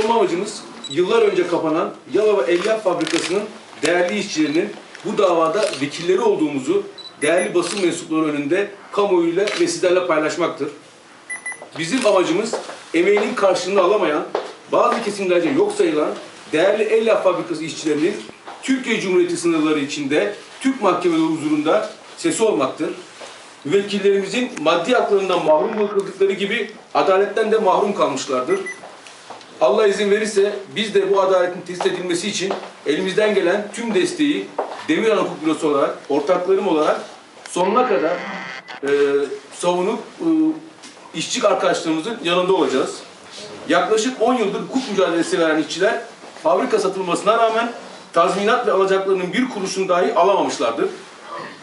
olma amacımız yıllar önce kapanan Yalova Elyaf Fabrikası'nın değerli işçilerinin bu davada vekilleri olduğumuzu değerli basın mensupları önünde kamuoyuyla ve sizlerle paylaşmaktır. Bizim amacımız emeğinin karşılığını alamayan, bazı kesimlerce yok sayılan değerli Elyaf Fabrikası işçilerinin Türkiye Cumhuriyeti sınırları içinde Türk mahkemeleri huzurunda sesi olmaktır. Müvekkillerimizin maddi haklarından mahrum bırakıldıkları gibi adaletten de mahrum kalmışlardır. Allah izin verirse biz de bu adaletin tesis edilmesi için elimizden gelen tüm desteği Demirhan Hukuk Bürosu olarak, ortaklarım olarak sonuna kadar e, savunup e, işçi arkadaşlarımızın yanında olacağız. Yaklaşık 10 yıldır hukuk mücadelesi veren işçiler fabrika satılmasına rağmen tazminat ve alacaklarının bir kuruşunu dahi alamamışlardır.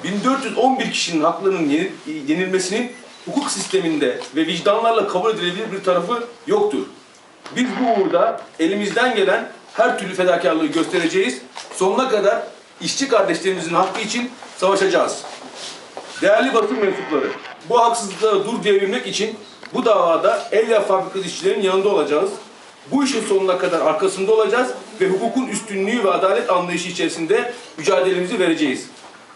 1411 kişinin haklarının yeni- yenilmesinin hukuk sisteminde ve vicdanlarla kabul edilebilir bir tarafı yoktur. Biz bu uğurda elimizden gelen her türlü fedakarlığı göstereceğiz. Sonuna kadar işçi kardeşlerimizin hakkı için savaşacağız. Değerli basın mensupları, bu haksızlıklara dur diyebilmek için bu davada Elyaf Fabrikası işçilerin yanında olacağız. Bu işin sonuna kadar arkasında olacağız ve hukukun üstünlüğü ve adalet anlayışı içerisinde mücadelemizi vereceğiz.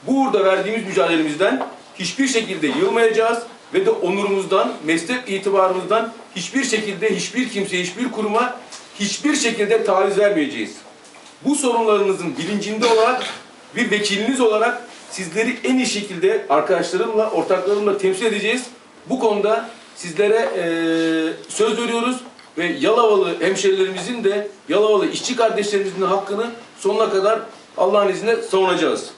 Bu uğurda verdiğimiz mücadelemizden hiçbir şekilde yılmayacağız ve de onurumuzdan, meslek itibarımızdan hiçbir şekilde hiçbir kimseye, hiçbir kuruma hiçbir şekilde taviz vermeyeceğiz. Bu sorunlarınızın bilincinde olarak bir vekiliniz olarak sizleri en iyi şekilde arkadaşlarımla, ortaklarımla temsil edeceğiz. Bu konuda sizlere eee, söz veriyoruz ve Yalovalı hemşerilerimizin de Yalovalı işçi kardeşlerimizin de hakkını sonuna kadar Allah'ın izniyle savunacağız.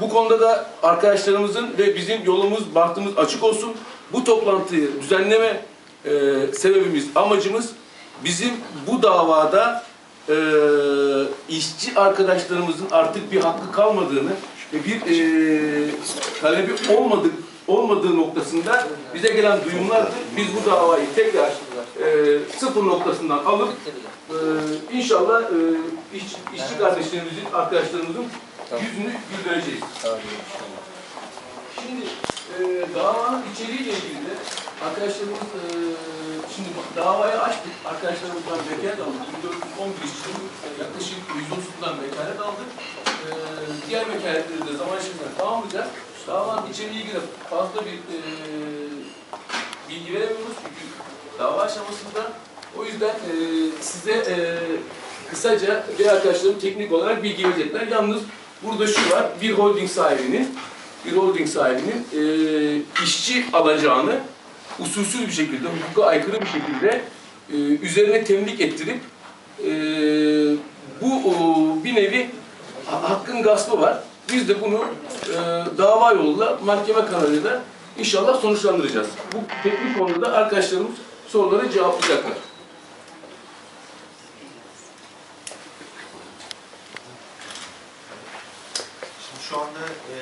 Bu konuda da arkadaşlarımızın ve bizim yolumuz, bahtımız açık olsun. Bu toplantıyı düzenleme e, sebebimiz, amacımız bizim bu davada e, işçi arkadaşlarımızın artık bir hakkı kalmadığını ve bir e, talebi olmadık olmadığı noktasında bize gelen duyumlardır. Biz bu davayı tekrar e, sıfır noktasından alıp e, inşallah e, iş, işçi kardeşlerimizin, arkadaşlarımızın yüzünü güldüreceğiz. Şimdi e, davanın içeriğiyle ilgili de arkadaşlarımız e, şimdi davayı açtık. Arkadaşlarımızdan vekalet aldık. 1411 işçinin yaklaşık 130'dan vekalet aldık. E, diğer vekaletleri de zaman içerisinde tamamlayacağız. Davanın içeriğiyle ilgili fazla bir e, bilgi veremiyoruz çünkü dava aşamasında. O yüzden e, size e, kısaca bir arkadaşlarım teknik olarak bilgi verecekler. Yalnız burada şu var, bir holding sahibinin bir holding sahibinin e, işçi alacağını usulsüz bir şekilde, hukuka aykırı bir şekilde e, üzerine temlik ettirip e, bu o, bir nevi ha- hakkın gaspı var. Biz de bunu e, dava yoluyla mahkeme kararıyla inşallah sonuçlandıracağız. Bu teknik konuda arkadaşlarımız soruları cevaplayacaklar. Şu anda e,